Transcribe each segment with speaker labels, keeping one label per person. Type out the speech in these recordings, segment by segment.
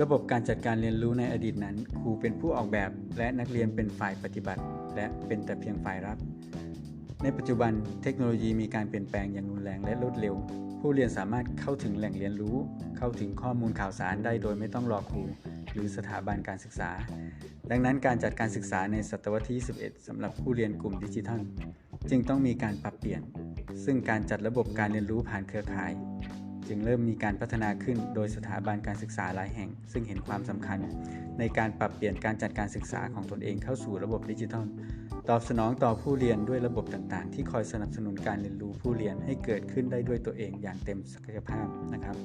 Speaker 1: ระบบการจัดการเรียนรู้ในอดีตนั้น ครูเป็นผู้ออกแบบ และนักเรียนเป็นฝ่ายปฏิบัติ และเป็นแต่เพียงฝ่ายรับ ในปัจจุบันเทคโนโลยีมีการเปลี่ยนแปลงอย่างรุนแรงและรวดเร็ว ผู้เรียนสามารถเข้าถึงแหล่งเรียนรู้ เข้าถึงข้อมูลข่าวสารได้โดยไม่ต้องรอครู หรือสถาบันการศึกษา ดังนั้นการจัดการศึกษาในศตวรรษที่ 21สำหรับผู้เรียนกลุ่มดิจิทัล จึงต้องมีการปรับเปลี่ยน ซึ่งการจัดระบบการเรียนรู้ผ่านเครือข่าย จึงเริ่มมีการพัฒนาขึ้นโดยสถาบันการศึกษาหลายแห่ง ซึ่งเห็นความสำคัญ ในการปรับเปลี่ยนการจัดการศึกษาของตนเองเข้าสู่ระบบดิจิทัล ตอบสนองต่อผู้เรียนด้วยระบบต่างๆ ที่คอยสนับสนุนการเรียนรู้ผู้เรียนให้เกิดขึ้นได้ด้วยตัวเองอย่างเต็มศักยภาพนะครับ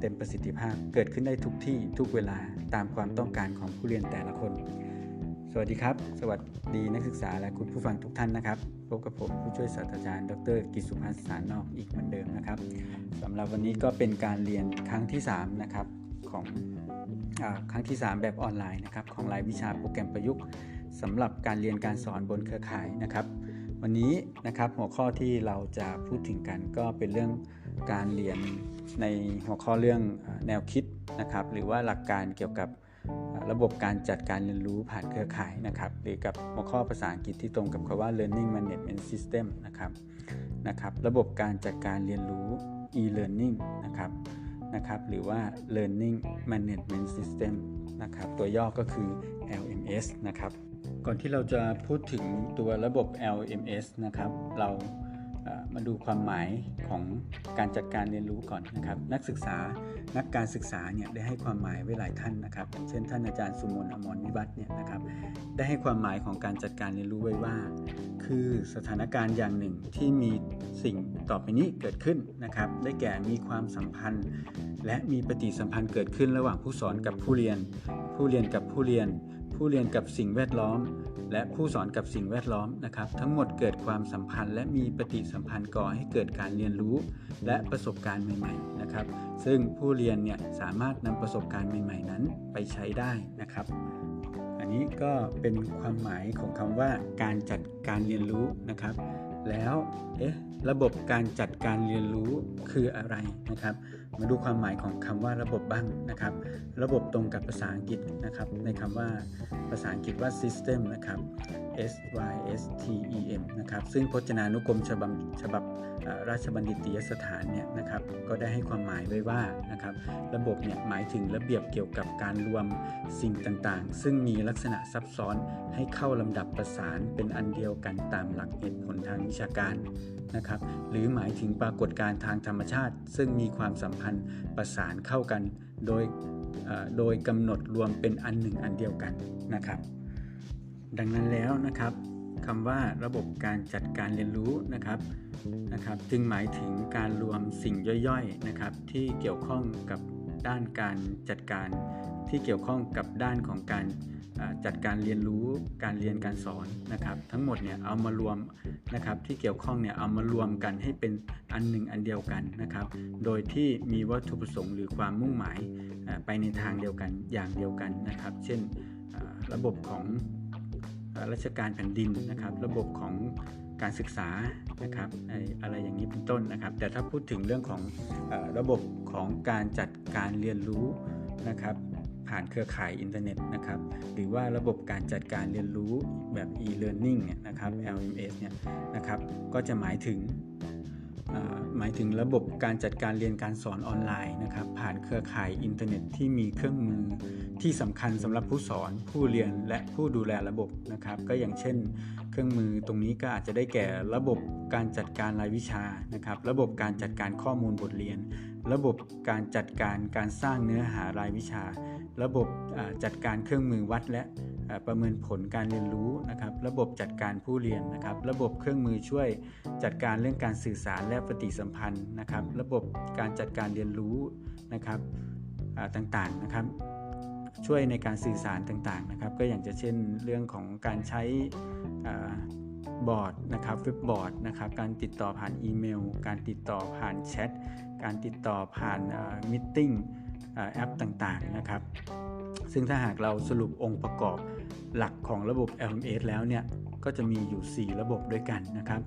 Speaker 1: เต็มประสิทธิภาพเกิดขึ้นได้ทุกที่ทุกเวลาตามความต้องการของผู้เรียนแต่ละคน วัสดีครับ สวัสดีนักศึกษาและคุณผู้ฟังทุกท่านนะครับ พบกับผมผู้ช่วยศาสตราจารย์ ดรกิสุภัสสารนอกอีกเหมือนเดิมนะครับสำหรับวันนี้ก็เป็นการเรียนครั้งที่ 3 นะครับของอครั้งที่ 3 แบบออนไลน์นะครับของรายวิชาโปรแกรมประยุกต์สำหรับการเรียนการสอนบนเครือข่ายนะครับ วันนี้นะครับหัวข้อที่เราจะพูดถึงกันก็เป็นเรื่องการเรียนในหัวข้อเรื่องแนวคิดนะครับ หรือว่าหลักการเกี่ยวกับ ระบบการจัดการเรียนรู้ผ่านเครือข่ายนะครับ หรือกับหัวข้อภาษาอังกฤษที่ตรงกับคำว่า learning management system นะครับนะครับ ระบบการจัดการเรียนรู้ e-learning นะครับนะครับ หรือว่า learning management system นะครับ ตัวย่อก็คือ LMS นะครับ ก่อนที่เราจะพูดถึงตัวระบบ LMS นะครับ เรา มาดูความหมายของการจัดการเรียนรู้ก่อนนะครับ นักศึกษานักการศึกษาเนี่ยได้ให้ความหมายไว้หลายท่านนะครับ เช่นท่านอาจารย์สุมนอมรวิวัฒน์เนี่ยนะครับ ได้ให้ความหมายของการจัดการเรียนรู้ไว้ว่า คือสถานการณ์อย่างหนึ่งที่มีสิ่งต่อไปนี้เกิดขึ้นนะครับ ได้แก่มีความสัมพันธ์ และมีปฏิสัมพันธ์เกิดขึ้นระหว่างผู้สอนกับผู้เรียน ผู้เรียนกับผู้เรียน ผู้เรียนกับสิ่งแวดล้อม และผู้สอนกับสิ่งแวดล้อมนะครับ ทั้งหมดเกิดความสัมพันธ์ และมีปฏิสัมพันธ์ก่อให้เกิดการเรียนรู้ และประสบการณ์ใหม่ๆนะครับ ซึ่งผู้เรียนเนี่ยสามารถนำประสบการณ์ใหม่ ๆ นั้นไปใช้ได้นะครับ อันนี้ก็เป็นความหมายของคำว่าการจัดการเรียนรู้นะครับ แล้วเอ๊ะระบบการจัดการเรียนรู้คืออะไรนะครับ มาดูความหมายของคำว่าระบบบ้างนะครับ ระบบตรงกับภาษาอังกฤษนะครับ ในคำว่าภาษาอังกฤษว่า system นะครับ S Y S T E M นะครับซึ่งพจนานุกรมฉบับฉบับราชบัณฑิตยสถานเนี่ยนะครับก็ได้ให้ความหมายไว้ว่านะครับระบบเนี่ยหมายถึงระเบียบเกี่ยวกับการรวมสิ่งต่างๆ ซึ่งมีลักษณะซับซ้อนให้เข้าลำดับประสานเป็นอันเดียวกันตามหลักเหตุผลทางวิชาการนะครับหรือหมายถึงปรากฏการณ์ทางธรรมชาติ ซึ่งมีความสัมพันธ์ประสานเข้ากันโดยโดยกำหนดรวมเป็นอันหนึ่งอันเดียวกันนะครับ ดังนั้นแล้วนะครับคำว่าระบบการจัดการเรียนรู้นะครับนะครับ จึงหมายถึงการรวมสิ่งย่อยๆนะครับ ที่เกี่ยวข้องกับด้านการจัดการที่เกี่ยวข้องกับด้านของการจัดการเรียนรู้การเรียนการสอนนะครับ ทั้งหมดเนี่ยเอามารวมนะครับที่เกี่ยวข้องเนี่ยเอามารวมกันให้เป็นอันหนึ่งอันเดียวกันนะครับ โดยที่มีวัตถุประสงค์หรือความมุ่งหมายไปในทางเดียวกันอย่างเดียวกันนะครับ เช่นระบบของ ราชการแผ่นดินนะครับ ระบบของการศึกษานะครับอะไรอย่างนี้เป็นต้นนะครับ แต่ถ้าพูดถึงเรื่องของอระบบของการจัดการเรียนรู้นะครับ ผ่านเครือข่ายอินเทอร์เน็ตนะครับ หรือว่าระบบการจัดการเรียนรู้แบบ e-learning เนี่ยนะครับ LMS เนี่ยนะครับ ก็จะหมายถึง หมายถึงระบบการจัดการเรียนการสอนออนไลน์นะครับผ่านเครือข่ายอินเทอร์เน็ตที่มีเครื่องมือที่สำคัญสำหรับผู้สอนผู้เรียนและผู้ดูแลระบบนะครับก็อย่างเช่น เครื่องมือตรงนี้ก็อาจจะได้แก่ระบบการจัดการรายวิชานะครับระบบการจัดการข้อมูลบทเรียน ระบบการจัดการการสร้างเนื้อหารายวิชา ระบบจัดการเครื่องมือวัดและประเมินผลการเรียนรู้นะครับ ระบบจัดการผู้เรียนนะครับ ระบบเครื่องมือช่วยจัดการเรื่องการสื่อสารและปฏิสัมพันธ์นะครับ ระบบการจัดการเรียนรู้นะครับต่างๆนะครับ ช่วยในการสื่อสารต่างๆนะครับ ก็อย่างจะเช่นเรื่องของการใช้บอร์ดนะครับเว็บบอร์ดนะครับ การติดต่อผ่านอีเมล การติดต่อผ่านแชท การติดต่อผ่านมิ팅แอปต่างๆนะครับซึ่งถ้าหากเราสรุปองค์ประกอบหลักของระบบ LMS แล้วเนี่ยก็จะมีอยู่ 4 ระบบด้วยกันนะครับ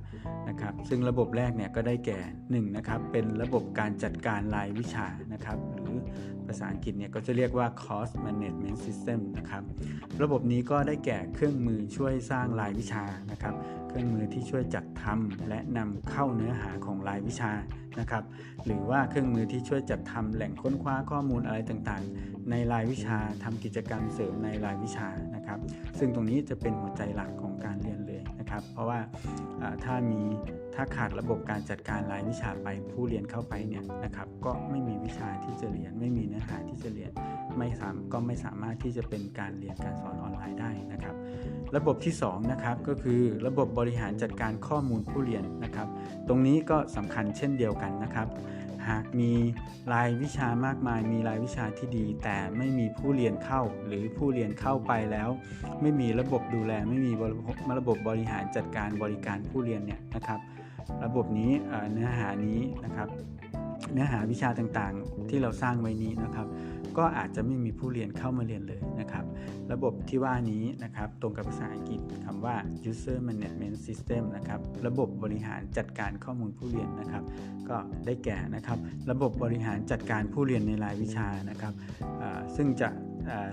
Speaker 1: นะครับ ซึ่งระบบแรกเนี่ยก็ได้แก่1นะครับเป็นระบบการจัดการรายวิชานะครับหรือภาษาอังกฤษเนี่ยก็จะเรียกว่า course management system นะครับระบบนี้ก็ได้แก่เครื่องมือช่วยสร้างรายวิชานะครับ เครื่องมือที่ช่วยจัดทำและนำเข้าเนื้อหาของรายวิชานะครับ หรือว่าเครื่องมือที่ช่วยจัดทำแหล่งค้นคว้าข้อมูลอะไรต่างๆ ในรายวิชาทำกิจกรรมเสริมในรายวิชานะครับ ซึ่งตรงนี้จะเป็นหัวใจหลักของการเรียนเลยนะครับ เพราะว่าถ้ามีถ้าขาดระบบการจัดการรายวิชาไปผู้เรียนเข้าไปเนี่ยนะครับ ก็ไม่มีวิชาที่จะเรียนไม่มีเนื้อหาที่จะเรียน ไม่สามก็ไม่สามารถที่จะเป็นการเรียนการสอนออนไลน์ได้นะครับ ระบบที่2นะครับก็คือระบบบริหารจัดการข้อมูลผู้เรียนนะครับ ตรงนี้ก็สำคัญเช่นเดียวกันนะครับ หากมีรายวิชามากมาย มีรายวิชาที่ดี แต่ไม่มีผู้เรียนเข้า หรือผู้เรียนเข้าไปแล้ว ไม่มีระบบดูแลไม่มีระบบบริหารจัดการบริการผู้เรียนเนี่ยนะครับ ระบบนี้เนื้อหานี้นะครับ เนื้อหาวิชาต่างๆ ที่เราสร้างไว้นี้นะครับ ก็อาจจะไม่มีผู้เรียนเข้ามาเรียนเลยนะครับ ระบบที่ว่านี้นะครับ ตรงกับภาษาอังกฤษคำว่า user management system นะครับ ระบบบริหารจัดการข้อมูลผู้เรียนนะครับ ก็ได้แก่นะครับ ระบบบริหารจัดการผู้เรียนในรายวิชานะครับ ซึ่งจะ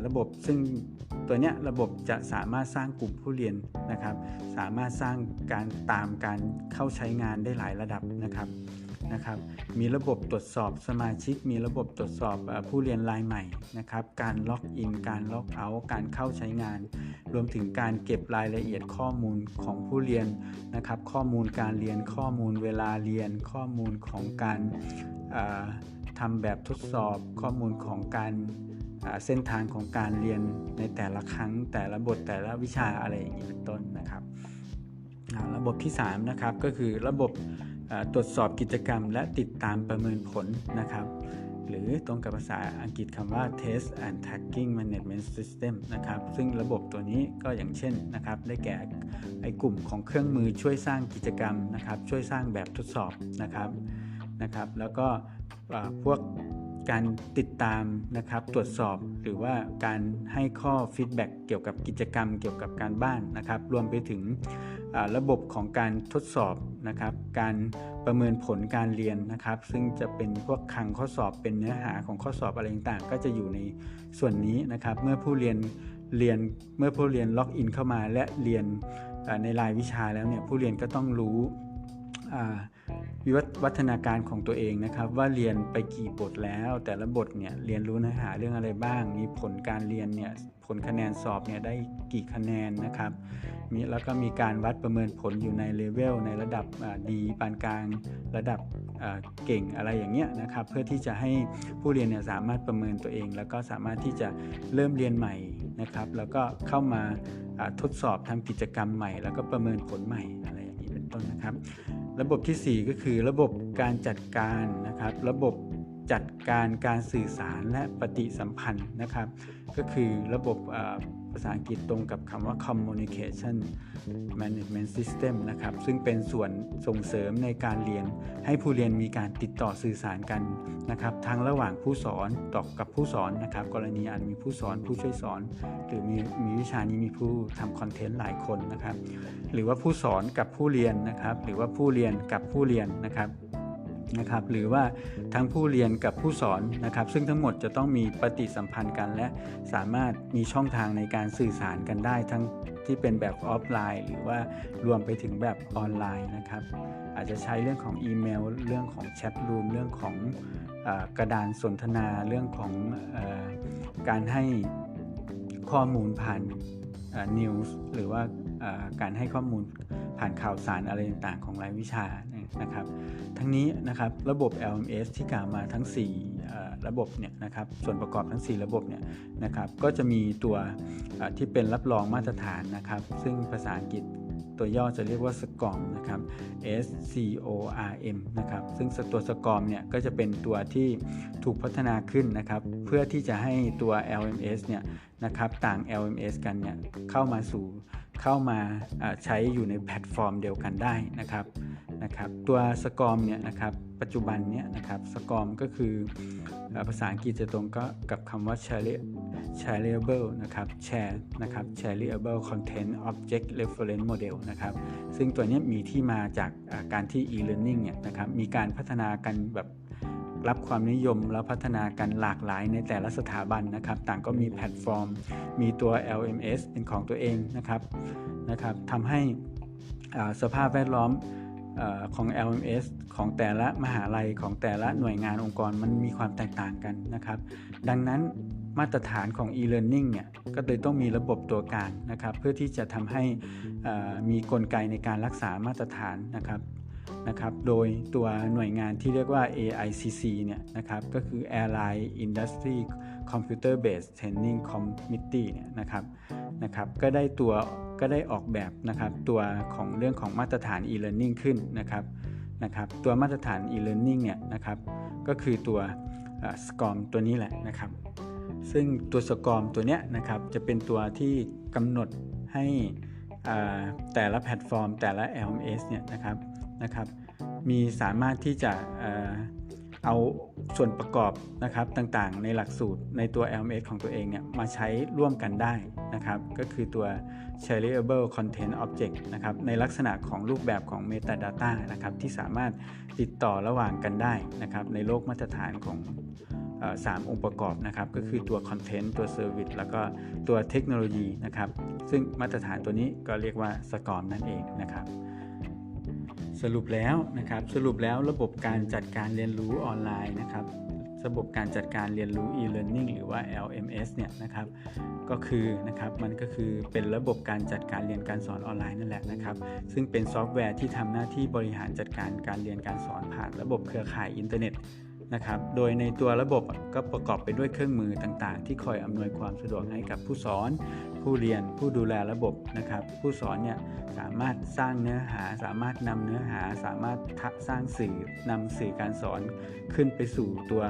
Speaker 1: ระบบซึ่งตัวเนี้ยระบบจะสามารถสร้างกลุ่มผู้เรียนนะครับ สามารถสร้างการตามการเข้าใช้งานได้หลายระดับนะครับ นะครับมีระบบตรวจสอบสมาชิก มีระบบตรวจสอบผู้เรียนรายใหม่นะครับการล็อกอิน การล็อกเอาท์การเข้าใช้งาน รวมถึงการเก็บรายละเอียดข้อมูลของผู้เรียนนะครับข้อมูลการเรียนข้อมูลเวลาเรียน ข้อมูลของการทำแบบทดสอบ ข้อมูลของการเส้นทางของการเรียนในแต่ละครั้งแต่ละบทแต่ละวิชาอะไรอย่างนี้เป็นต้นนะครับระบบที่3นะครับก็คือระบบ ตรวจสอบกิจกรรม และติดตามประเมินผลนะครับ หรือตรงกับภาษาอังกฤษคำว่า Test and Tracking Management System นะครับ ซึ่งระบบตัวนี้ก็อย่างเช่นนะครับ ได้แก่ไอ้กลุ่มของเครื่องมือช่วยสร้างกิจกรรมนะครับ ช่วยสร้างแบบทดสอบนะครับนะครับ แล้วก็พวกการติดตามนะครับตรวจสอบหรือว่าการให้ข้อฟีดแบ็กเกี่ยวกับกิจกรรม เกี่ยวกับการบ้านนะครับ รวมไปถึง ระบบของการทดสอบนะครับ การประเมินผลการเรียนนะครับ ซึ่งจะเป็นพวกคังข้อสอบเป็นเนื้อหาของข้อสอบอะไรต่างๆ ก็จะอยู่ในส่วนนี้นะครับ เมื่อผู้เรียนเรียนเมื่อผู้เรียนล็อกอินเข้ามาและเรียนในรายวิชาแล้วเนี่ยผู้เรียนก็ต้องรู้ วิวัฒนาการของตัวเองนะครับ ว่าเรียนไปกี่บทแล้ว แต่ละบทเนี่ยเรียนรู้เนื้อหาเรื่องอะไรบ้าง มีผลการเรียนเนี่ยผลคะแนนสอบเนี่ยได้กี่คะแนนนะครับมีแล้วก็มีการวัดประเมินผลอยู่ในเลเวลในระดับดีปานกลางระดับเก่งอะไรอย่างเงี้ยนะครับ เพื่อที่จะให้ผู้เรียนเนี่ยสามารถประเมินตัวเอง แล้วก็สามารถที่จะเริ่มเรียนใหม่นะครับ แล้วก็เข้ามาทดสอบทำกิจกรรมใหม่ แล้วก็ประเมินผลใหม่อะไรอย่างนี้เป็นต้นนะครับ ระบบที่ 4 ก็คือระบบการจัดการนะครับ ระบบจัดการการสื่อสารและปฏิสัมพันธ์นะครับ ก็คือระบบ ภาษาอังกฤษตรงกับคำว่า communication management system นะครับ ซึ่งเป็นส่วนส่งเสริมในการเรียน ให้ผู้เรียนมีการติดต่อสื่อสารกันนะครับ ทั้งระหว่างผู้สอนต่อกับผู้สอนนะครับ กรณีอาจมีผู้สอนผู้ช่วยสอน หรือมีมีวิชานี้มีผู้ทำคอนเทนต์หลายคนนะครับ หรือว่าผู้สอนกับผู้เรียนนะครับ หรือว่าผู้เรียนกับผู้เรียนนะครับ นะครับหรือว่าทั้งผู้เรียนกับผู้สอนนะครับซึ่งทั้งหมดจะต้องมีปฏิสัมพันธ์กัน และสามารถมีช่องทางในการสื่อสารกันได้ทั้งที่เป็นแบบออฟไลน์ หรือว่ารวมไปถึงแบบออนไลน์นะครับอาจจะใช้เรื่องของอีเมล เรื่องของแชทรูมเรื่องของอกระดานสนทนาเรื่องของอการให้ข้อมูลผ่านนิวส์หรือว่า การให้ข้อมูลผ่านข่าวสารอะไรต่างๆ ของรายวิชานะครับ ทั้งนี้นะครับระบบ LMS ที่กล่าวมาทั้ง 4 ระบบเนี่ยนะครับส่วนประกอบทั้ง 4 ระบบเนี่ยนะครับก็จะมีตัวที่เป็นรับรองมาตรฐานนะครับ ซึ่งภาษาอังกฤษตัวย่อจะเรียกว่า SCORM นะครับ S C O R M นะครับ ซึ่งตัว SCORM เนี่ยก็จะเป็นตัวที่ถูกพัฒนาขึ้นนะครับ เพื่อที่จะให้ตัว LMS เนี่ยนะครับ ต่าง LMS กันเนี่ยเข้ามาสู่ เข้ามาใช้อยู่ในแพลตฟอร์มเดียวกันได้นะครับนะครับ ตัวสกอมเนี่ยนะครับปัจจุบันเนี่ยนะครับสกอมก็คือภาษาอังกฤษจะตรงก็กับคำว่า shareable นะครับ share นะครับ shareable content object reference model นะครับ ซึ่งตัวนี้มีที่มาจากการที่ e-learning เนี่ยนะครับมีการพัฒนากันแบบ รับความนิยมแล้วพัฒนากันหลากหลายในแต่ละสถาบันนะครับ ต่างก็มีแพลตฟอร์ม มีตัว LMS เป็นของตัวเองนะครับนะครับทำให้สภาพแวดล้อมของ LMS ของแต่ละมหาลัยของแต่ละหน่วยงานองค์กรมันมีความแตกต่างกันนะครับ ดังนั้นมาตรฐานของ e-learning เนี่ยก็เลยต้องมีระบบตัวกลางนะครับ เพื่อที่จะทำให้มีกลไกในการรักษามาตรฐานนะครับ นะครับโดยตัวหน่วยงานที่เรียกว่า AICC เนี่ยนะครับก็คือ Airline Industry Computer Based Training Committee เนี่ยนะครับนะครับก็ได้ตัวก็ได้ออกแบบนะครับตัวของเรื่องของมาตรฐาน e-learning ขึ้นนะครับนะครับตัวมาตรฐาน e-learning เนี่ยนะครับก็คือตัวสกอมตัวนี้แหละนะครับ ซึ่งตัวสกอมตัวเนี้ยนะครับจะเป็นตัวที่กำหนดให้แต่ละแพลตฟอร์มแต่ละ LMS เนี่ยนะครับ นะครับ มีสามารถที่จะเอาส่วนประกอบนะครับต่างๆ ในหลักสูตรในตัว LMS ของตัวเองเนี่ยมาใช้ร่วมกันได้นะครับ ก็คือตัว shareable content object นะครับในลักษณะของรูปแบบของ metadata นะครับที่สามารถติดต่อระหว่างกันได้นะครับในโลกมาตรฐานของสามองค์ประกอบนะครับก็คือตัว Content ตัว Service แล้วก็ตัวเทคโนโลยีนะครับซึ่งมาตรฐานตัวนี้ก็เรียกว่าสกอมนั่นเองนะครับ สรุปแล้วนะครับสรุปแล้วระบบการจัดการเรียนรู้ออนไลน์นะครับระบบการจัดการเรียนรู้ e-learning หรือว่า LMS เนี่ยนะครับก็คือนะครับมันก็คือเป็นระบบการจัดการเรียนการสอนออนไลน์นั่นแหละนะครับซึ่งเป็นซอฟต์แวร์ที่ทำหน้าที่บริหารจัดการการเรียนการสอนผ่านระบบเครือข่ายอินเทอร์เน็ต นะครับ โดยในตัวระบบก็ประกอบไปด้วยเครื่องมือต่างๆ ที่คอยอำนวยความสะดวกให้กับผู้สอน ผู้เรียน ผู้ดูแลระบบนะครับ ผู้สอนเนี่ยสามารถสร้างเนื้อหา สามารถนำเนื้อหา สามารถสร้างสื่อนำสื่อการสอนขึ้นไปสู่ตัว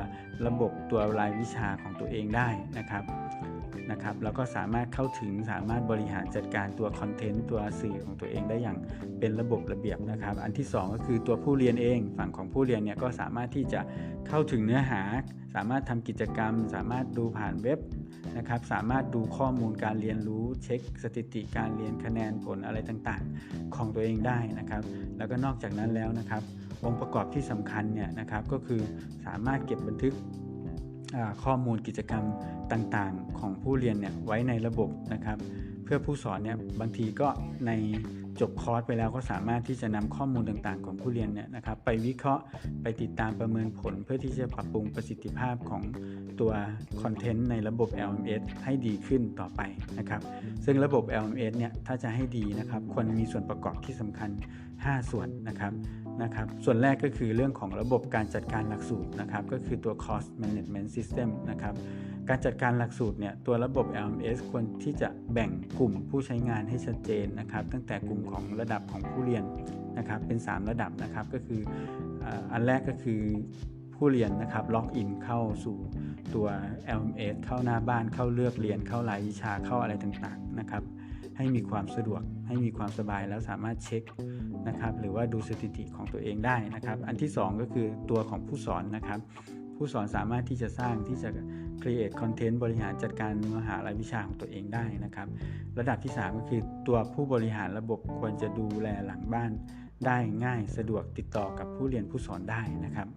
Speaker 1: ระบบตัวรายวิชาของตัวเองได้นะครับ นะครับแล้วก็สามารถเข้าถึงสามารถบริหารจัดการตัวคอนเทนต์ตัวสื่อของตัวเองได้อย่างเป็นระบบระเบียบนะครับ อันที่ 2 ก็คือตัวผู้เรียนเอง ฝั่งของผู้เรียนเนี่ยก็สามารถที่จะเข้าถึงเนื้อหา สามารถทำกิจกรรม สามารถดูผ่านเว็บนะครับสามารถดูข้อมูลการเรียนรู้เช็ค สถิติการเรียนคะแนนผลอะไรต่างๆ ของตัวเองได้นะครับ แล้วก็นอกจากนั้นแล้วนะครับองค์ประกอบที่สำคัญเนี่ยนะครับก็คือสามารถเก็บบันทึก ข้อมูลกิจกรรมต่างๆ ของผู้เรียนเนี่ยไว้ในระบบนะครับ เพื่อผู้สอนเนี่ยบางทีก็ใน จบคอร์สไปแล้วก็สามารถที่จะนำข้อมูลต่างๆ ของผู้เรียนเนี่ยนะครับไปวิเคราะห์ไปติดตามประเมินผล เพื่อที่จะปรับปรุงประสิทธิภาพของตัวคอนเทนต์ในระบบ LMS ให้ดีขึ้นต่อไปนะครับซึ่งระบบ LMS เนี่ยถ้าจะให้ดีนะครับควรมีส่วนประกอบที่สำคัญ 5 ส่วนนะครับนะครับส่วนแรกก็คือเรื่องของระบบการจัดการหลักสูตรนะครับก็คือตัว cost management system นะครับ การจัดการหลักสูตรเนี่ยตัวระบบ LMS ควรที่จะแบ่งกลุ่มผู้ใช้งานให้ชัดเจนนะครับ ตั้งแต่กลุ่มของระดับของผู้เรียนนะครับ เป็น 3 ระดับนะครับก็คืออันแรกก็คือผู้เรียนนะครับล็อกอินเข้าสู่ตัว LMS เข้าหน้าบ้านเข้าเลือกเรียนเข้ารายวิชาเข้าอะไรต่างๆนะครับ ให้มีความสะดวกให้มีความสบายแล้วสามารถเช็คนะครับ หรือว่าดูสถิติของตัวเองได้นะครับ อันที่ 2 ก็คือตัวของผู้สอนนะครับ ผู้สอนสามารถที่จะสร้างที่จะ create content บริหารจัดการเนื้อหารายวิชาของตัวเองได้นะครับ ระดับที่ 3 ก็คือตัวผู้บริหารระบบควรจะดูแลหลังบ้านได้ง่ายสะดวกติดต่อกับผู้เรียนผู้สอนได้นะครับ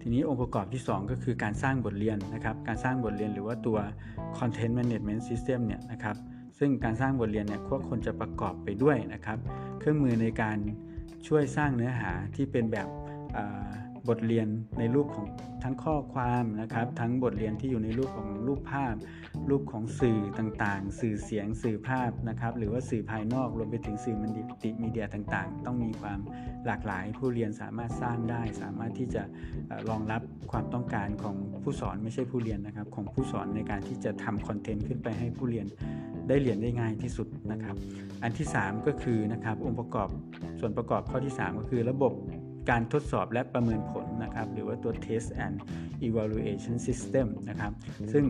Speaker 1: ทีนี้องค์ประกอบที่ 2 ก็คือการสร้างบทเรียนนะครับ การสร้างบทเรียนหรือว่าตัว content management system เนี่ยนะครับ ซึ่งการสร้างบทเรียนเนี่ยควรคนจะประกอบไปด้วยนะครับ เครื่องมือในการช่วยสร้างเนื้อหาที่เป็นแบบ บทเรียนในรูปของทั้งข้อความนะครับ ทั้งบทเรียนที่อยู่ในรูปของรูปภาพ รูปของสื่อต่างๆ สื่อเสียงสื่อภาพนะครับ หรือว่าสื่อภายนอกรวมไปถึงสื่อมัลติมีเดียต่างๆ ต้องมีความหลากหลาย ผู้เรียนสามารถสร้างได้ สามารถที่จะรองรับความต้องการของผู้สอนไม่ใช่ผู้เรียนนะครับ ของผู้สอนในการที่จะทำคอนเทนต์ขึ้นไปให้ผู้เรียนได้เรียนได้ง่ายที่สุดนะครับ อันที่ 3 ก็คือนะครับองค์ประกอบส่วนประกอบข้อที่ 3 ก็คือระบบ การทดสอบและประเมินผลนะครับ หรือว่าตัว test and evaluation system นะครับ ซึ่ง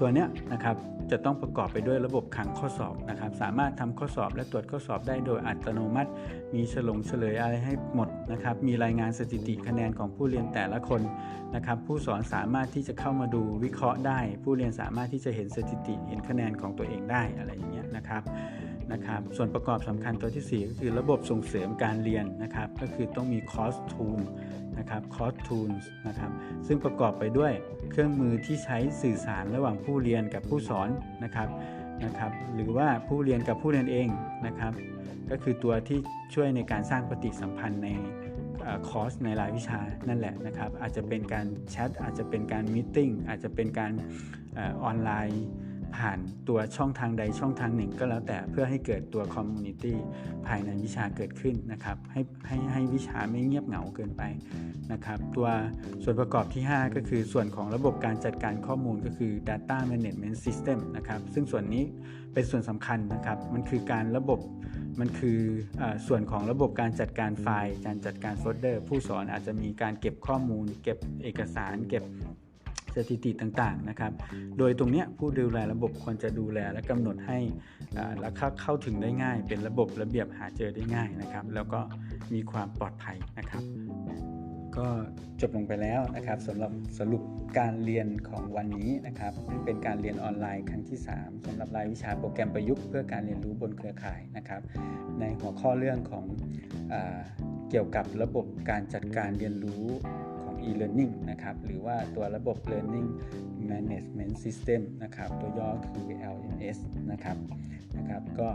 Speaker 1: ตัวเนี้ยนะครับจะต้องประกอบไปด้วยระบบขังข้อสอบนะครับ สามารถทำข้อสอบและตรวจข้อสอบได้โดยอัตโนมัติ มีฉลงเฉลยอะไรให้หมดนะครับ มีรายงานสถิติคะแนนของผู้เรียนแต่ละคนนะครับ ผู้สอนสามารถที่จะเข้ามาดูวิเคราะห์ได้ ผู้เรียนสามารถที่จะเห็นสถิติเห็นคะแนนของตัวเองได้อะไรอย่างเงี้ยนะครับ นะครับส่วนประกอบสำคัญตัวที่ 4 ก็คือระบบส่งเสริมการเรียนนะครับก็คือต้องมี course tool นะครับ course tools นะครับซึ่งประกอบไปด้วยเครื่องมือที่ใช้สื่อสารระหว่างผู้เรียนกับผู้สอนนะครับนะครับหรือว่าผู้เรียนกับผู้เรียนเองนะครับก็คือตัวที่ช่วยในการสร้างปฏิสัมพันธ์ในคอร์สในรายวิชานั่นแหละนะครับอาจจะเป็นการแชทอาจจะเป็นการมีติ้งอาจจะเป็นการออนไลน์ ผ่านตัวช่องทางใดช่องทางหนึ่งก็แล้วแต่เพื่อให้เกิดตัวคอมมูนิตี้ภายในวิชาเกิดขึ้นนะครับ ให้ให้ให้วิชาไม่เงียบเหงาเกินไปนะครับ ตัวส่วนประกอบที่ 5 ก็คือส่วนของระบบการจัดการข้อมูลก็คือ data management system นะครับ ซึ่งส่วนนี้เป็นส่วนสำคัญนะครับ มันคือการระบบมันคืออส่วนของระบบการจัดการไฟล์ การจัดการโฟลเดอร์ ผู้สอนอาจจะมีการเก็บข้อมูล เก็บเอกสาร เก็บ สถิติต่างๆนะครับ โดยตรงนี้ผู้ดูแลระบบควรจะดูแลและกำหนดให้และเข้าเข้าถึงได้ง่าย เป็นระบบระเบียบหาเจอได้ง่ายนะครับ แล้วก็มีความปลอดภัยนะครับ ก็จบลงไปแล้วนะครับสำหรับสรุปการเรียนของวันนี้นะครับซึ่เป็นการเรียนออนไลน์ครั้งที่ 3สำหรับรายวิชาโปรแกรมประยุกต์เพื่อการเรียนรู้บนเครือข่ายนะครับ ในหัวข้อเรื่องของอเกี่ยวกับระบบการจัดการเรียนรู้ e-learning นะครับหรือว่าตัวระบบ learning management system นะครับตัวย่อคือ LMS นะครับนะครับก็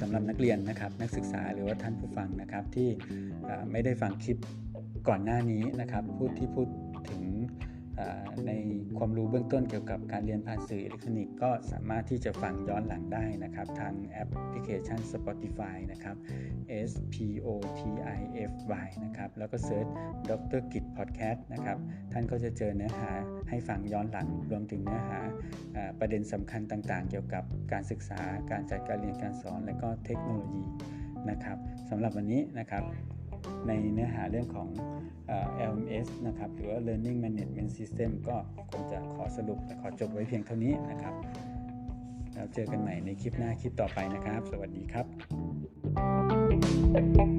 Speaker 1: สำหรับนักเรียนนะครับนักศึกษาหรือว่าท่านผู้ฟังนะครับที่ไม่ได้ฟังคลิปก่อนหน้านี้นะครับพูดที่พูด ในความรู้เบื้องต้นเกี่ยวกับการเรียนผ่านสื่ออิเล็กทรอนิกส์ก็สามารถที่จะฟังย้อนหลังได้นะครับ ทางแอปพลิเคชัน Spotify นะครับ S P O T I F Y นะครับ แล้วก็เซิร์ชดรกิจพอดแคสต์นะครับ ท่านก็จะเจอเนื้อหาให้ฟังย้อนหลัง รวมถึงเนื้อหาประเด็นสำคัญต่างๆ เกี่ยวกับการศึกษา การจัดการเรียนการสอน และก็เทคโนโลยีนะครับสำหรับวันนี้นะครับ ในเนื้อหาเรื่องของ LMS นะครับ หรือว่า Learning Management System ก็คงจะขอสรุปและขอจบไว้เพียงเท่านี้นะครับ แล้วเจอกันใหม่ในคลิปหน้าคลิปต่อไปนะครับ สวัสดีครับ